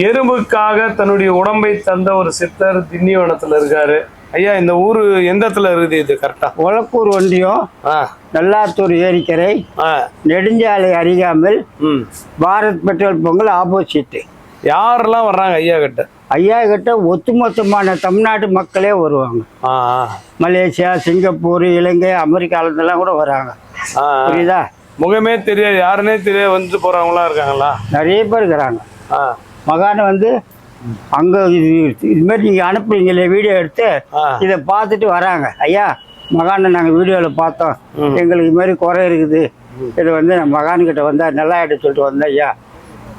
எறும்புக்காக தன்னுடைய உடம்பை தந்த ஒரு சித்தர் திண்டிவனத்துல இருக்காரு. ஐயா இந்த ஊரு எந்த இடத்துல இருக்குது இது கரெக்டா ஒலக்கூர் ஒன்றியம் நல்லாத்தூர் ஏரிக்கரை நெடுஞ்சாலை அருகாமல் ம். பாரத் பெட்ரோல் பொங்கல் ஆப்போசிட்டு யாரெல்லாம் வர்றாங்க ஐயா கிட்ட? ஐயா கிட்ட ஒட்டுமொத்தமான தமிழ்நாட்டு மக்களே வருவாங்க. மலேசியா சிங்கப்பூர் இலங்கை அமெரிக்காவிலேருந்துலாம் கூட வராங்க. புரியுதா? முகமே தெரியாது யாருன்னே தெரியாது வந்துட்டு போறவங்களாம் இருக்காங்களா? நிறைய பேர் இருக்கிறாங்க. ஆ. மகானை வந்து அங்கே இது இதுமாரி நீங்கள் அனுப்புறீங்களே வீடியோ எடுத்து இதை பார்த்துட்டு வராங்க. ஐயா மகானை நாங்கள் வீடியோவில் பார்த்தோம். எங்களுக்கு இது மாதிரி குறை இருக்குது. இது வந்து நான் மகான்கிட்ட வந்தால் நல்லா ஆகிட்டு சொல்லிட்டு வந்தேன் ஐயா.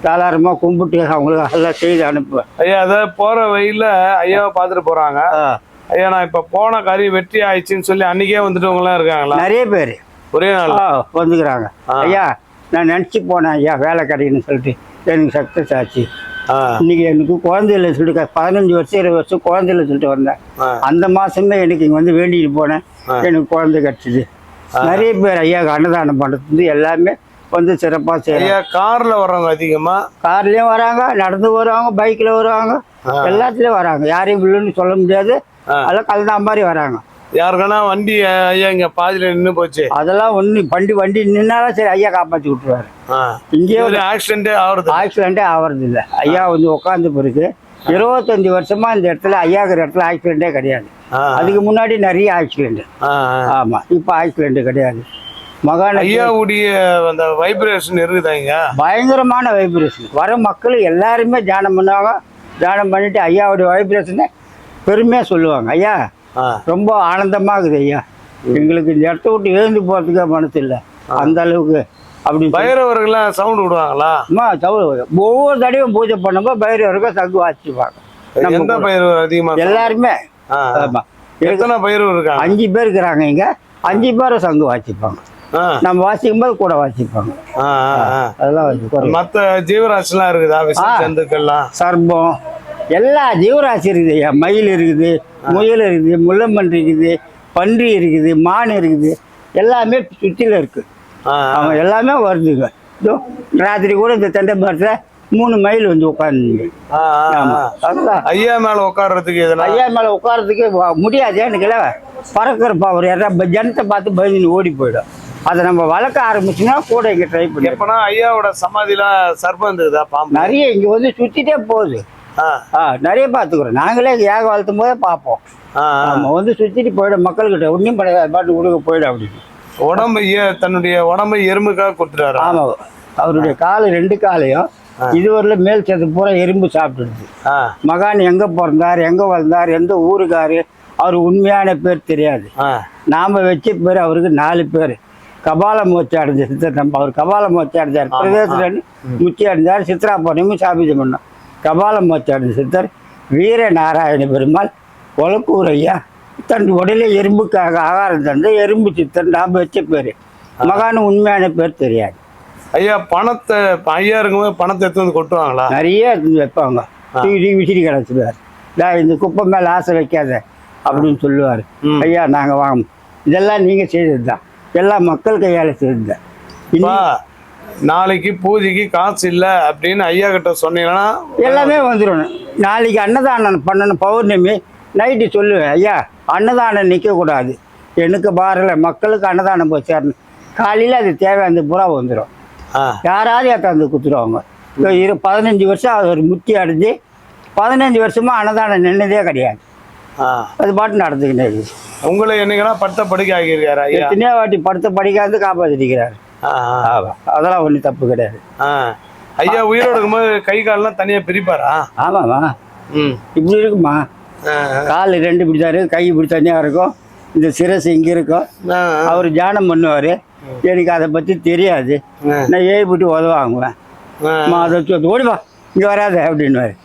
தாளாரமாக கும்பிட்டு அவங்களுக்கு எல்லாம் செய்து அனுப்புவேன் ஐயா அதாவது போற வழியில ஐயாவை பார்த்துட்டு போறாங்க. ஆ, ஐயா நான் இப்ப போன காரியம் வெற்றி ஆயிடுச்சுன்னு சொல்லி அன்னைக்கே வந்துட்டவங்க எல்லாம் இருக்காங்களா? நிறைய பேர். ஒரே நாள்? வந்துக்கிறாங்க. ஐயா நான் நினச்சி போனேன் ஐயா வேலை கிடைக்குன்னு சொல்லிட்டு. எனக்கு சக்ஸஸ் ஆச்சு. இன்னைக்கு எனக்கு குழந்தை இல்லை சொல்லிட்டு பதினஞ்சு வருஷம் இருபது வருஷம் குழந்தை இல்லை சொல்லிட்டு வந்தேன். அந்த மாசமே எனக்கு இங்கே வந்து வேண்டிட்டு போனேன். எனக்கு குழந்தை கிடச்சிது. நிறைய பேர் ஐயா அன்னதானம் பண்ணுறது எல்லாமே வந்து சிறப்பாக செய்யறாங்க ஐயா கார்ல வர்றவங்க அதிகமா? கார்லயும் வராங்க நடந்து வருவாங்க பைக்ல வருவாங்க எல்லாத்துலயும் வராங்க. யாரையும் வில்லுன்னு சொல்ல முடியாது. அதெல்லாம் கலந்தா மாதிரி வராங்க. யாருக்கானா வண்டி ஐயா இங்க பாதியில நின்னு போச்சு. அதெல்லாம் ஒண்ணு வண்டி வண்டி நின்னாலும் சரி ஐயா காப்பாற்றி விட்டுருவாரு. ஆ. இங்கேயே ஒரு ஆக்சிடென்டே ஆகுறது ஆக்சிடென்ட்டே ஆகிறது இல்லை ஐயா வந்து உட்காந்து பிறகு இருபத்தஞ்சு வருஷமா இந்த இடத்துல ஐயாக்கிற இடத்துல ஆக்சிடென்ட்டே கிடையாது. அதுக்கு முன்னாடி நிறைய ஆக்சிடென்ட். ஆமா இப்போ ஆக்சிடென்ட் கிடையாது. மகான ஐயாவுடைய அந்த வைப்ரேஷன் இருக்குதாங்க பயங்கரமான வைப்ரேஷன் வர மக்கள் எல்லாருமே தியானம் பண்ணுவாங்க தியானம் பண்ணிட்டு ஐயாவுடைய வைப்ரேஷனை பெருமையாக சொல்லுவாங்க. ஐயா ரொம்ப ஆனந்தமாகுது ஐயா. எங்களுக்கு இந்த இடத்த விட்டு எழுந்து போகிறதுக்கே மனசு இல்லை. அந்த அளவுக்கு அப்படி பைரவர்கள்லாம் சவுண்ட் விடுவாங்களா? அம்மா தவிர ஒவ்வொரு தடவையும் பூஜை பண்ணும்போது பைரவருக்கும் சங்கு வாசிப்பாங்க எந்த பைரவர் அதிகமா எல்லாருமே. ஆ. ஆமா. எத்தனை பைரவர் இருக்காங்க? அஞ்சு பேர் இருக்கிறாங்க இங்க. அஞ்சு பேரும் சங்கு வாசிப்பாங்க. நம்ம வாசிக்கும் போது கூட வாசிப்பாங்க. அதெல்லாம் மத்த ஜீவராசிலாம் இருக்குதா? விஷ ஜந்துக்கள்லாம் சர்பம் எல்லா ஜீவராசி இருக்குது ஐயா. மயில் இருக்குது. முயல் இருக்குது முள்ளம்பன்றி இருக்குது பன்றி இருக்குது மான் இருக்குது. எல்லாமே சுற்றில இருக்கு. ஆ, ஆ. அவன் எல்லாமே வருதுங்க. இதோ ராத்திரி கூட இந்த தெண்டை மரத்தில் மூணு மைல் வந்து உட்காந்துங்க ஐயா மேல உட்கார்றதுக்கு எதுனா? ஐயா மேலே உட்காரத்துக்கு வ- முடியாது. எனக்குல பறக்கிற பவர் யாராவது ஜனத்தை பார்த்து பயந்து ஓடி போயிடும். அதை நம்ம வளர்க்க ஆரம்பிச்சோம்னா கூட இங்கே ட்ரை பண்ணி எப்பனா ஐயாவோட சமாதிலாம் சர்ப்பம் இருந்ததா பாம்பு. நிறைய இங்கே வந்து சுற்றிட்டே போகுது. நிறைய பார்த்துக்குறோம். நாங்களே ஏக வளர்த்தும் போதே பார்ப்போம். நம்ம வந்து சுற்றிட்டு போயிடும். மக்கள்கிட்ட ஒன்றும் பண்ணாது பாட்டு கொடுக்க போயிடும் அப்படின்னு உடம்பு தன்னுடைய உடம்பை எறும்புக்காக கொடுத்துட்டாரு? ஆமாம் அவருடைய கால் ரெண்டு காலையும் இதுவரையில மேல் சேர்த்து பூரா எறும்பு சாப்பிட்டுடுது. மகான் எங்கே பிறந்தார் எங்கே வளர்ந்தார் எந்த ஊருக்காரு அவர் உண்மையான பேர் தெரியாது. நாம் வச்ச பேர் அவருக்கு நாலு பேர். கபால மூச்சு அடைஞ்ச சித்தர் நம்ம அவர் கபால மூச்சு அடைஞ்சார். பிரதேசத்தில் முச்சி அடைஞ்சார் சித்ராபணியும் சாபிதம் பண்ணோம் கபால மூச்சு அடைஞ்ச சித்தர் வீர நாராயண பெருமாள் ஒலக்கூர் ஐயா தன் உடலே எறும்புக்காக ஆகாரம் தந்து எறும்பு சித்தர் நாம் வச்ச பேர். மகான் உண்மையான பேர் தெரியாது. ஐயா பணத்தை ஐயா இருக்கும்போது பணத்தை எடுத்து வந்து கொட்டுவாங்களா? நிறைய வைப்பாங்க. தூக்கி விசிறி கிடச்சிடுவார். டா இந்த குப்பை மேலே ஆசை வைக்காத அப்படின்னு சொல்லுவார். ஐயா நாங்கள் வாங்க இதெல்லாம் நீங்கள் செய்தது தான் எல்லாம் மக்கள் கையால் செய்தது தான் நாளைக்கு பூஜைக்கு காசு இல்லை அப்படின்னு ஐயா கிட்ட சொன்னீங்கன்னா எல்லாமே வந்துடும் நாளைக்கு அன்னதானம் பண்ணணும் பௌர்ணமி நைட்டு சொல்லுவேன். ஐயா அன்னதானம் நிற்கக்கூடாது எனக்கு பாரில் மக்களுக்கு அன்னதானம் போய் சேரணும். காலையில் அது தேவையான பூரா வந்துடும் ஆ, யாராவது ஏற்றாந்து குத்துருவாங்க இப்போ இரு பதினஞ்சு வருஷம் அது ஒரு முத்தி அடைஞ்சு பதினஞ்சு வருஷமாக அன்னதானம் நின்னதே கிடையாது. அது பாட்டு நடந்துக்கிட்டே இருக்குது. உங்களை என்னைக்குன்னா பட்ட படுக்கை ஆகியிருக்காரு எத்தனையோ வாட்டி படுத்த படிக்காது காப்பாற்றிருக்கிறார் அதெல்லாம் ஒன்றும் தப்பு கிடையாது. ஐயா உயிரோடு இருக்கும்போது கை கால்லாம் தனியா பிரிப்பாரா? ஆமாம்மா. ம். இப்படி இருக்குமா கால் ரெண்டு பிடிச்சாரு கை இப்படி தனியாக இருக்கும். இந்த சிரசு இங்கே இருக்கும். அவர் தியானம் பண்ணுவார். எனக்கு அதை பற்றி தெரியாது. நான் ஏறி போட்டு உதவாங்குவேன் அதை ஓடிவா இங்கே வராத அப்படின்னுவார்.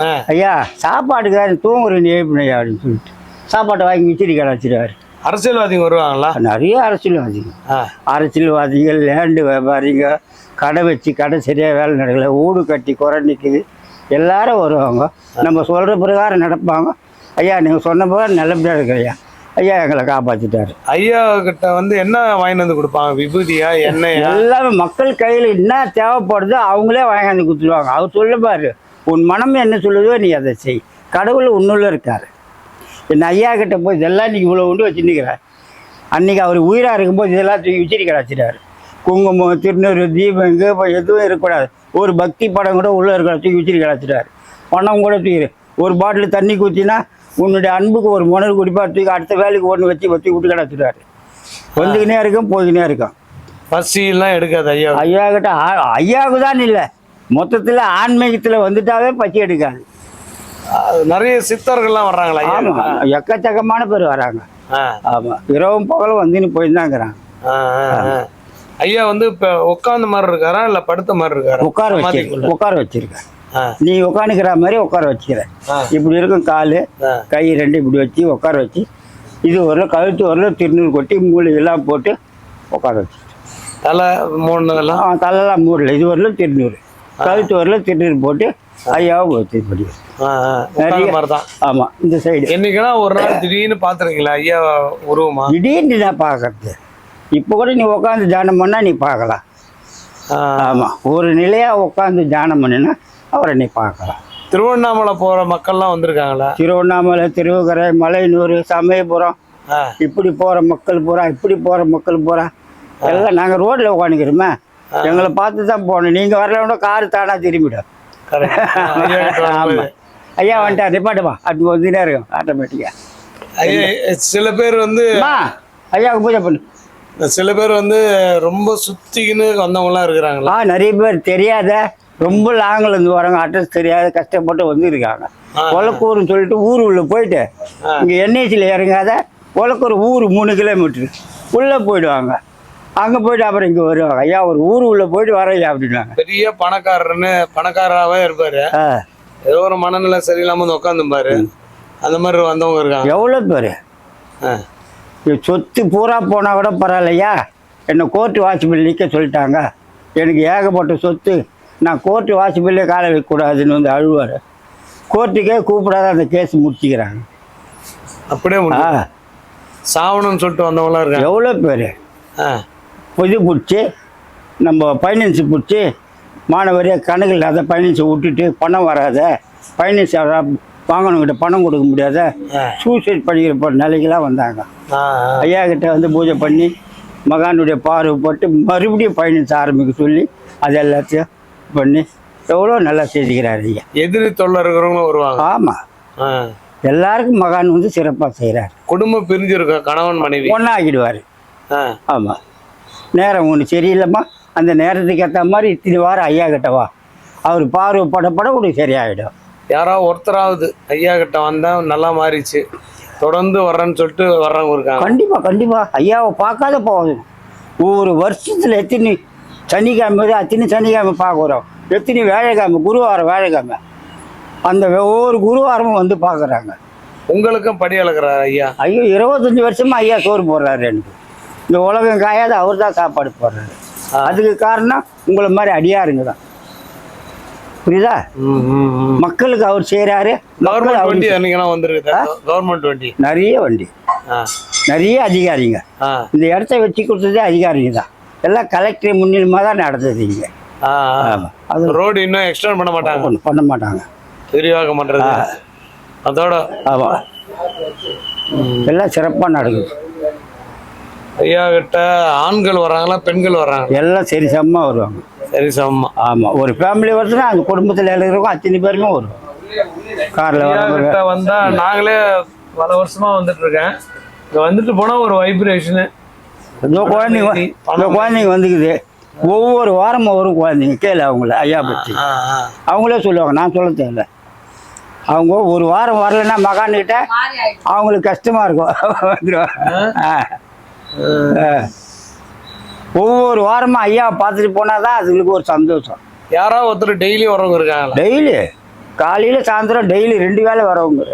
ஆ. ஐயா சாப்பாட்டுக்கார தூங்குறேன் ஏப்பினையா அப்படின்னு சொல்லிட்டு. சாப்பாட்டை வாங்கி மிச்சிரி கடை வச்சிருவாரு. அரசியல்வாதிங்க வருவாங்களா? நிறைய அரசியல்வாதிங்க. ஆ, அரசியல்வாதிகள் லேண்டு வியாபாரிங்க கடை வச்சு கடை சரியாக வேலை நடக்கல ஊடு கட்டி குறை நிற்குது எல்லாரும் வருவாங்க. நம்ம சொல்கிற பிரகாரம் நடப்பாங்க. ஐயா நீங்கள் சொன்ன பிரகாரம் நல்லபடியாக இருக்கிறையா ஐயா. எங்களை காப்பாற்றிட்டாரு ஐயா கிட்ட வந்து என்ன வாங்கிட்டு வந்து கொடுப்பாங்க? விபூதியா எண்ணெயா? எல்லாமே மக்கள் கையில் என்ன தேவைப்படுதோ அவங்களே வாங்கியாந்து கொடுத்துருவாங்க அவர் சொல்ல பாரு உன் மனம் என்ன சொல்லுதோ நீ அதை செய். கடவுள் உன்னுள்ள இருக்காரு. என் ஐயா கிட்ட போய் இதெல்லாம் நீ இவ்வளோ உண்டு வச்சுருக்கிறார் அன்னைக்கு அவர் உயிராக இருக்கும்போது இதெல்லாம் தூக்கி வச்சிருக்க கிடச்சிட்டாரு குங்குமம் திருநூறு தீபம் இங்கே எதுவும் இருக்கக்கூடாது. ஒரு பக்தி படம் கூட உள்ளே இருக்கிற தூக்கி வச்சிருக்க கிடச்சிட்டாரு பணம் கூட தூக்கி ஒரு பாட்டில் தண்ணி குத்தினா உன்னுடைய அன்புக்கு ஒரு மணல் குடிப்பா தூக்கி அடுத்த வேலைக்கு ஒன்று வச்சு வச்சு விட்டு கிடச்சிட்டாரு வந்துக்கினே இருக்கும் போய்கினே இருக்கும் பசியெல்லாம் எடுக்காது ஐயா ஐயா கிட்ட ஐயாவுக்கு தான் இல்லை. மொத்தத்தில் ஆன்மீகத்தில் வந்துட்டாவே பசி எடுக்காது. நிறைய சித்தர்கள்லாம் வர்றாங்களா ஆமாம் எக்கச்சக்கமான பேர் வராங்க. ஆ, ஆமாம் இரவும் பகலும் வந்துன்னு போயிருந்தாங்கிறாங்க. ஐயா வந்து இப்ப உட்கார்ந்த மாதிரி இருக்காரா இல்ல படுத்த மாதிரி இருக்காரா? உட்கார வச்சு. உட்கார வச்சிருக்கேன் நீ உட்காந்துக்கிற மாதிரி உட்கார வச்சுக்கிறேன். இப்படி இருக்கும் கால். கை ரெண்டு இப்படி வச்சு உட்கார வச்சு இது வரல கழுத்து வரல திருநூறு கொட்டி மூளை எல்லாம் போட்டு உட்கார வச்சு தலை மூணு இதெல்லாம் அவன் தலையெல்லாம் மூடல இது வரல திருநூறு கழுத்து வரல திருநூறு போட்டு ஐயாவும் வச்சு படி ஆ, ஆ, உட்கார்ந்த மாதிரி தான் ஆமாம் இந்த சைடு என்னைக்குன்னா ஒரு நாள் திடீர்னு பாத்துருக்கீங்களா? ஐயா உருவமா? திடீர்னு நான் பார்க்கறது இப்போ கூட நீ உட்காந்து தியானம் பண்ணால் நீ பார்க்கலாம் ஆ, ஆமாம் ஒரு நிலையாக உட்காந்து தியானம் பண்ணினா அவரை நீ பார்க்கலாம் திருவண்ணாமலை போற மக்கள்லாம் வந்திருக்காங்களா? திருவண்ணாமலை திருவக்கரை மலையனூர் சமயபுரம். இப்படி போகிற மக்கள் பூரா இப்படி போகிற மக்கள் பூரா. எல்லாம் நாங்கள் ரோட்டில் உட்காந்துக்கிறோமே எங்களை பார்த்து தான் போகணும். நீங்கள் வரலன்னா காரு தானாக திரும்பிடும். ஐயா. ஆமாம் ஐயா வந்துட்டா நிப்பாட்டுமா அப்படி வந்துட்டே இருக்கும். ஆட்டோமேட்டிக்காக ஐயா சில பேர் வந்து ஐயாவுக்கு பூஜை பண்ணு. சில பேர் வந்து ரொம்ப சுத்திக்கின்னு வந்தவங்கலாம் இருக்கிறாங்களா? நிறைய பேர் தெரியாத ரொம்ப லாங்கில் இருந்து வராங்க அட்ரஸ் தெரியாத கஷ்டப்பட்டு வந்துருக்காங்க. ஆ. ஒலக்கூர்னு சொல்லிட்டு ஊர் உள்ள போயிட்டு. இங்கே என்ஐசியில் இறங்காத ஒலக்கூர் ஊர் மூணு கிலோமீட்டர் உள்ளே போயிடுவாங்க. அங்கே போயிட்டு அப்புறம் இங்கே வருவாங்க. ஐயா ஒரு ஊர் உள்ள போயிட்டு வரையா அப்படின்னாங்க பெரிய பணக்காரர்னு பணக்காரராகவே இருப்பாரு. ஏதோ ஒரு மனநிலை சரியில்லாம வந்து உட்காந்துப்பாரு அந்த மாதிரி வந்தவங்க இருக்காங்க. எவ்வளோ பேர்? சொத்து பூரா போனால் கூட பரவாயில்லையா? என்னை கோர்ட்டு வாட்ச்பில் நிற்க சொல்லிட்டாங்க. எனக்கு ஏகப்பட்ட சொத்து. நான் கோர்ட்டு வாட்ச்பில்லே காலை வைக்கக்கூடாதுன்னு வந்து அழுவார். கோர்ட்டுக்கே கூப்பிடாத அந்த கேஸ் முடிச்சுக்கிறாங்க. அப்படியே. சாவணும்னு சொல்லிட்டு வந்தவங்களாம் இருக்காங்க. எவ்வளோ பேர்? ஆ, பொது பிடிச்சி நம்ம ஃபைனான்ஸு பிடிச்சி மாணவரியாக கணக்கு இல்லாத ஃபைனான்ஸை விட்டுட்டு பணம் வராத ஃபைனான்ஸ் வாங்கணுங்கிட்ட பணம் கொடுக்க முடியாத. சூசைட் பண்ணிக்கிற நிலைக்கெல்லாம் வந்தாங்க. ஐயா கிட்ட வந்து பூஜை பண்ணி மகானுடைய பார்வை போட்டு மறுபடியும் ஃபைனான்ஸ் ஆரம்பிக்க சொல்லி அது எல்லாத்தையும் பண்ணி எவ்வளோ நல்லா செஞ்சுக்கிறார் ஐயா. எதிரி தொல்லை இருக்கிறவங்களும் வருவாங்க. ஆமாம். எல்லாருக்கும் மகான் வந்து சிறப்பாக செய்கிறார் குடும்பம் பிரிஞ்சிருக்கும் கணவன் மனைவி. ஒன்றாக்கிடுவார் ஆ, ஆமாம் நேரம் ஒன்று சரியில்லைம்மா. அந்த நேரத்துக்கு ஏற்ற மாதிரி இத்தனை வாரம் ஐயா கிட்ட வா. அவர் பார்வை பட பட உனக்கு சரியாயிடும். யாரோ ஒருத்தராவது ஐயா கிட்ட வந்தா நல்லா மாறிச்சு. தொடர்ந்து வர்றேன்னு சொல்லிட்டு வர்றவங்க இருக்காங்க. கண்டிப்பாக கண்டிப்பாக ஐயாவை பார்க்காத போகுது. ஒவ்வொரு வருஷத்தில் எத்தனை சனிக்கிழமை அத்தனை சனிக்கிழமை பார்க்க வரோம் எத்தனை வேலைக்கிழமை குருவாரம் வேலைக்கிழமை அந்த ஒவ்வொரு குருவாரமும் வந்து பார்க்குறாங்க. உங்களுக்கும் படி அளக்குறாரு ஐயா? ஐயோ இருபத்தஞ்சி வருஷமா ஐயா சோறு போடுறாரு எனக்கு. இந்த உலகம் காயாத அவர் தான் சாப்பாடு போடுறாரு அதுக்கு காரணம் உங்களை மாதிரி அடியாருங்க தான். புரியுதா. மக்களுக்கு அவர் மக்கள் கவர்மெண்ட் வண்டி வந்திருக்கு கவர்மெண்ட் வண்டி. நிறைய வண்டி. நிறைய அதிகாரிங்க. இந்த இடத்த வச்சு கொடுத்ததே அதிகாரிங்க தான். எல்லாம் கலெக்டர் முன்னிலமாக தான் நடந்தது இங்கே. அது ரோடு இன்னும் எக்ஸ்டெண்ட் பண்ண மாட்டாங்க. ஒண்ணும் பண்ண மாட்டாங்க. விரிவாக்கம் பண்றது. அதோட. ஆமாம் எல்லாம் சிறப்பாக நடக்குது. ஐயா கிட்ட ஆண்கள் வர்றாங்களா பெண்கள் வர்றாங்க எல்லாம் சரி சமமாக வருவாங்க. சரி சமமா. ஆமாம் ஒரு ஃபேமிலி வருதுன்னா அந்த குடும்பத்தில் இருக்கிறவங்க அத்தனை பேருமே வருவாங்க. காரில் கிட்ட வந்தா நாங்களே பல வருஷமா வந்துட்டு இருக்கேன். இங்க வந்துட்டு போனா ஒரு வைப்ரேஷனு இதோ குழந்தைங்க வ- இதோ குழந்தைங்க வந்துக்குது. ஒவ்வொரு வாரமும் வரும் குழந்தைங்க. கேளு அவங்கள ஐயா பற்றி அவங்களே சொல்லுவாங்க நான் சொல்ல தேவையில்ல. அவங்க ஒரு வாரம் வரலைன்னா மகான்கிட்ட அவங்களுக்கு கஷ்டமாக இருக்கும். வந்துடுவாங்க ஆ. ஒவ்வொரு வாரமும் ஐயாவை பார்த்துட்டு போனால் தான் அதுங்களுக்கு ஒரு சந்தோஷம். யாராவது ஒருத்தர் டெய்லி வரவங்க இருக்காங்களா? டெய்லி. காலையில் சாயந்தரம் டெய்லி ரெண்டு வேளை வரவங்க.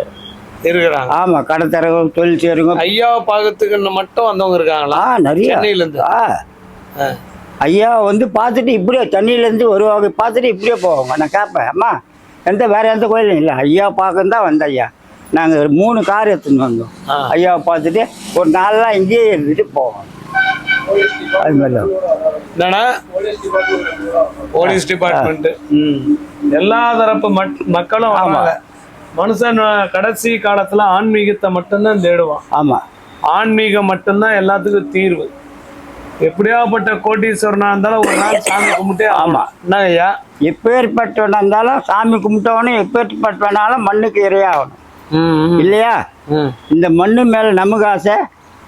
இருக்கிறாங்க. ஆமாம் கடை தரவங்க தொழில் செய்கிறவங்க ஐயாவை பார்க்கறதுக்கு மட்டும் வந்தவங்க இருக்காங்களா? நிறைய. சென்னையில இருந்து ஆ. ஆ. ஐயா வந்து பார்த்துட்டு இப்படியே தண்ணியிலேருந்து வருவாங்க பார்த்துட்டு இப்படியே போவாங்க. நான் கேட்பேன் அம்மா எந்த வேற எந்த கோயிலும் இல்லை. ஐயா பார்க்க தான் வந்த ஐயா. நாங்கள் மூணு கார் எடுத்துன்னு வந்தோம். ஐயாவை பார்த்துட்டு ஒரு நாளெலாம் இங்கேயே இருந்துட்டு போவோம். அது மாதிரி தான். என்னன்னா போலீஸ் டிபார்ட்மெண்ட் எல்லா தரப்பு மக்களும் வராங்க. மனுஷன் கடைசி காலத்துல ஆன்மீகத்தை மட்டும்தான் தேடுவான். ஆமாம் ஆன்மீகம் மட்டும்தான் எல்லாத்துக்கும் தீர்வு. எப்படியாப்பட்ட கோட்டீஸ்வரனா இருந்தாலும் ஒரு நாள் சாமி கும்பிட்டே ஆமா. என்ன ஐயா எப்பேற்பட்டவனா இருந்தாலும் சாமி கும்பிட்டவனும் எப்பேற்பட்டவனாலும் மண்ணுக்கு இரையாகணும். இல்லையா. இந்த மண்ணு மேலே நமக்கு ஆசை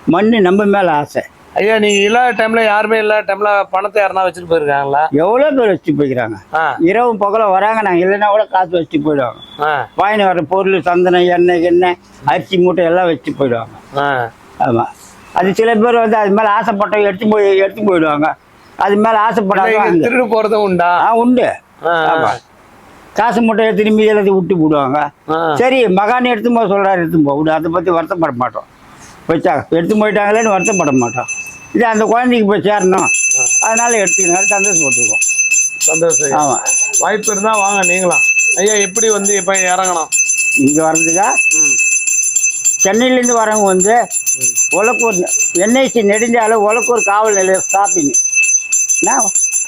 மண்ணு நம்ம மேலே ஆசை. ஐயா நீங்க இல்லாத டைம்ல யாருமே இல்லாத டைம்ல பணத்தை யாருன்னா வச்சுட்டு போயிருக்காங்களா? எவ்வளோ பேர் வச்சுட்டு போய்க்கிறாங்க ஆ. இரவு பகல வராங்க நாங்கள் இல்லைன்னா கூட காசு வச்சுட்டு போயிடுவாங்க. ஆ. வாங்கிட்டு வர பொருள் சந்தனம் எண்ணெய் எண்ணெய் அரிசி மூட்டை எல்லாம் வச்சுட்டு போயிடுவாங்க. ஆ. ஆமாம் அது சில பேர் வந்து அது மேலே ஆசைப்பட்டவங்க எடுத்து போய் எடுத்து போயிடுவாங்க. அது மேலே ஆசைப்படாத திருடு போறதும் உண்டா? உண்டு. ஆமா. காசு மூட்டையை திரும்பி எல்லாத்தையும் விட்டு போடுவாங்க. சரி மகான் எடுத்து போக சொல்கிறாரு எடுத்து போக. விடு அதை பற்றி வருத்தப்பட மாட்டோம். வச்சா எடுத்து போயிட்டாங்களேன்னு வருத்தப்பட மாட்டோம். இது அந்த குழந்தைக்கு போய் சேரணும். அதனால எடுத்துக்கினாரு சந்தோஷப்பட்டுருக்கோம் சந்தோஷம். ஆமாம் வாய்ப்பு இருந்தா வாங்க நீங்களாம். ஐயா எப்படி வந்து இப்ப இறங்கணும்? இங்கே வர்றதுக்கா. சென்னையிலேருந்து வரவங்க வந்து உலக்கூர் என்ஐசி நெடுஞ்சாலும் உலக்கூர் காவல் நிலையம் ஸ்டாப்பிங்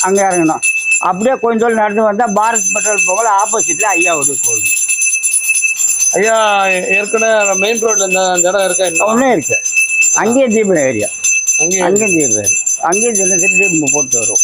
அங்கே இறங்கணும். அப்படியே கொஞ்ச தூரம் நடந்து வந்தால் பாரத் பெட்ரோல் போகல ஆப்போசிட்டில் ஐயா ஒரு கோவில். ஐயா ஏற்கனவே மெயின் ரோட்ல இந்த இடம் இருக்கா ஒன்றும் இருக்கு. அங்கேயும் தீபம் ஏரியா. அங்கேயே அங்கேயும் தீபம் ஏரியா அங்கேயும் சின்ன தீபம் போட்டு வரும்.